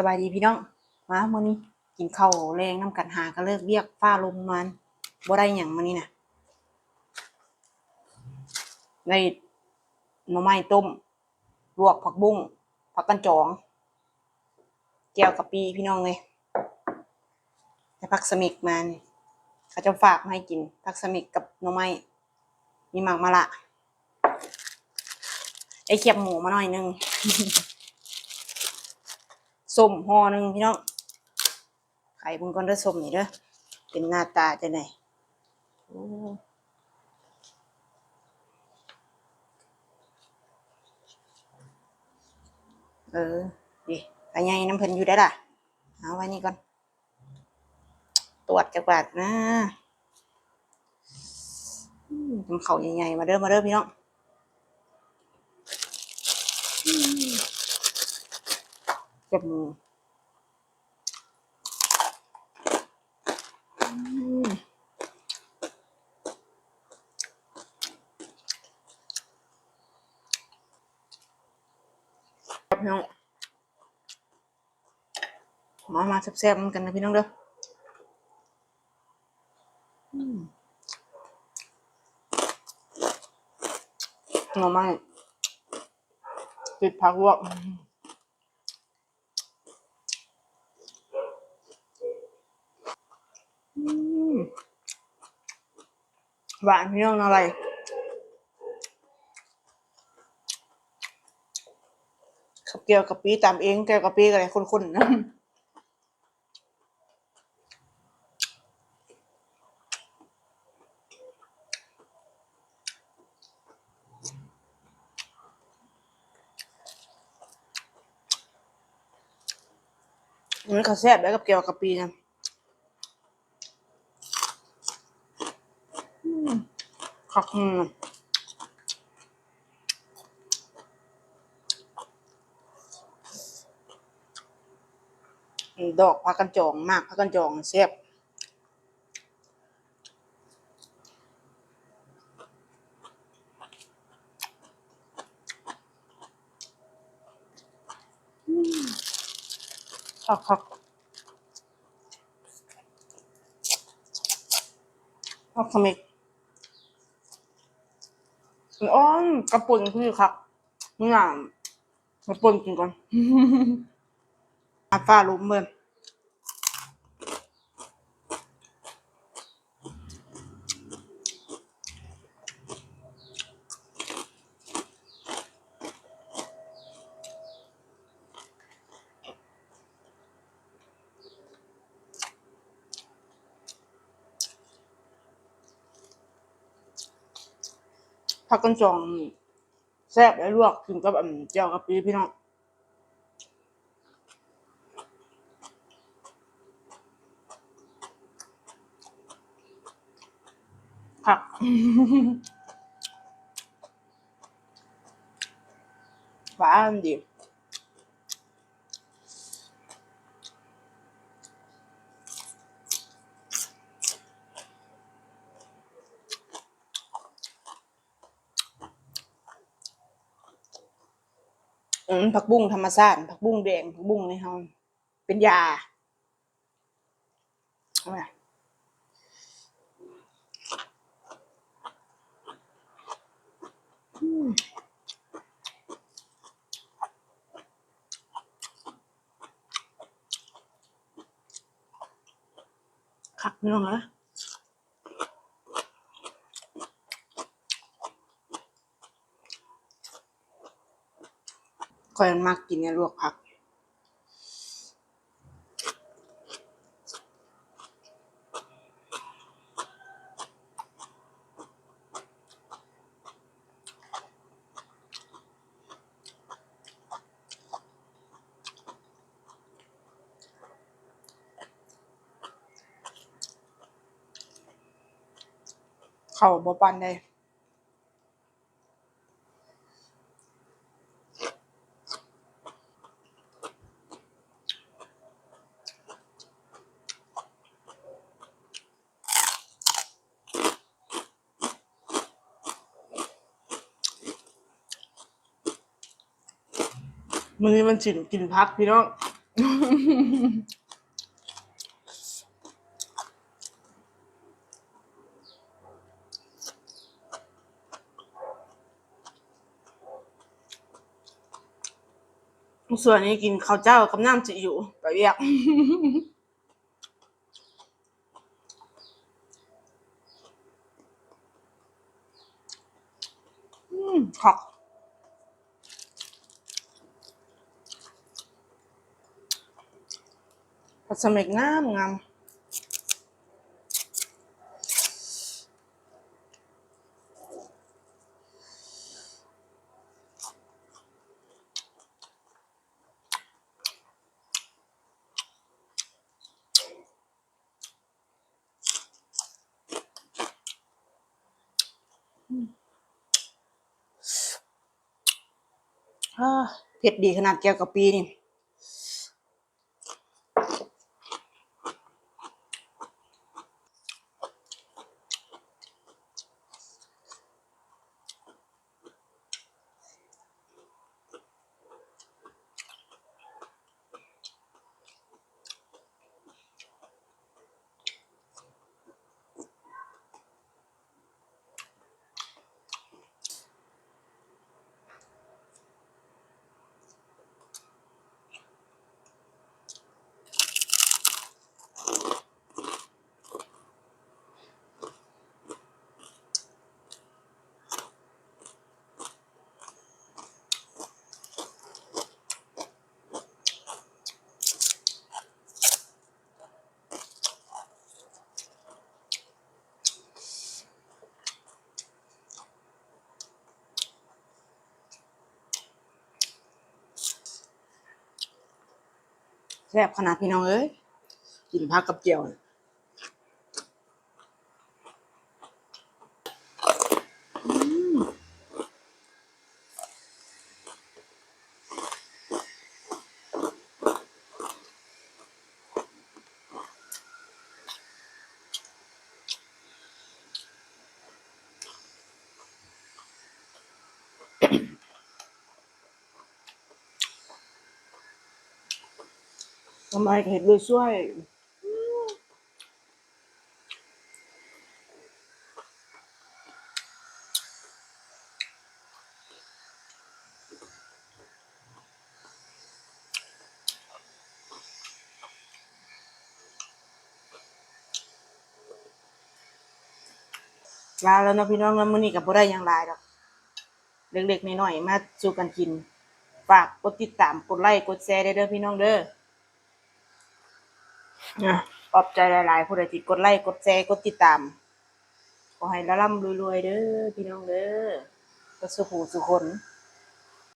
สบายดีพี่น้อง มามื้อนี้กินข้าวแรงน้ำกันหาก็เลิกเรียกฟ้าลมมันบ่ได้หยังมื้อนี้น่ะได้หน่อไม้ต้ม ลวกผักบุ้งผักกันจองแก้วกะปิพี่น้องเลยแต่ผักสมิกมันเขาจะฝากมาให้กินผักสมิกกับหน่อไม้มีหมักมะละไอ้เขียบหมูมาหน่อยนึง ส้มห่อหนึ่งพี่น้องไข่บุญก่อนเด้อส้มนี่เด้อเป็นหน้าตาจะไหนเออดิไปไงน้ำเพิ่นอยู่ได้ล่ะเอาไว้นี่ก่อน ตรวจจักบาดนะทำเขาใหญ่ๆมาเด้อมาเด้อพี่น้องอืม เก็บมูครับพี่น้องมามาแซ่บๆกันนะพี่น้องเด้ออืมหน่อไม้ติดผักลวกอืม หวานพี่น้องอะไร ขับเกี่ยวกับปีตามเองแกวกับปีอะไรคนๆนะมันก็แซ่บแล้วกับเกี่ยวกับปีนะอืม คักดอกพักกันจองมากพักกันจองแซ่บคักคักพักขมิก อ้อนกระปุ่นคือคักเมื่อกระปุ่นกินก่อนอาฟ้าลุมเบิ่น ผักกันจองแซ่บและลวกกินกับอันเจียวกะปิพี่น้องผักหวานดี อืมผักบุ้งธรรมชาติผักบุ้งแดงผักบุ้งในเฮาเป็นยาอามาคักเนื้อนะ คอยมักกินเนี่ยลวกผัก เข้าบ่ปันได้ มื้อนี้มันสินกินพักพี่น้อง ส่วนนี้กินข้าวเจ้ากับน้ำจีอยู่ไปเรียกอืมคัก ผัดสมิกงามงามอ่าเผ็ดดีขนาดแก้วกับปีนี่ แซ่บขนาดพี่น้องเอ้ยกินผักกับเจียวน่ะอืม ทำไมเห็ดเลยช่วยลาแล้วนาะพี่น้องแล้วมื้อนี้ก็บ่ได้ยังหลายดอกเล็กๆน้อยๆมาสู่กันกิน ฝากกดติดตามกดไลค์กดแชร์ได้เด้อพี่น้องเด้อ นะขอบใจหลายๆผู้ใดที่กดไลค์กดแชร์กดติดตาม ขอให้ละล่ำรวยๆเด้อพี่น้องเด้อก็สุขูสุขคน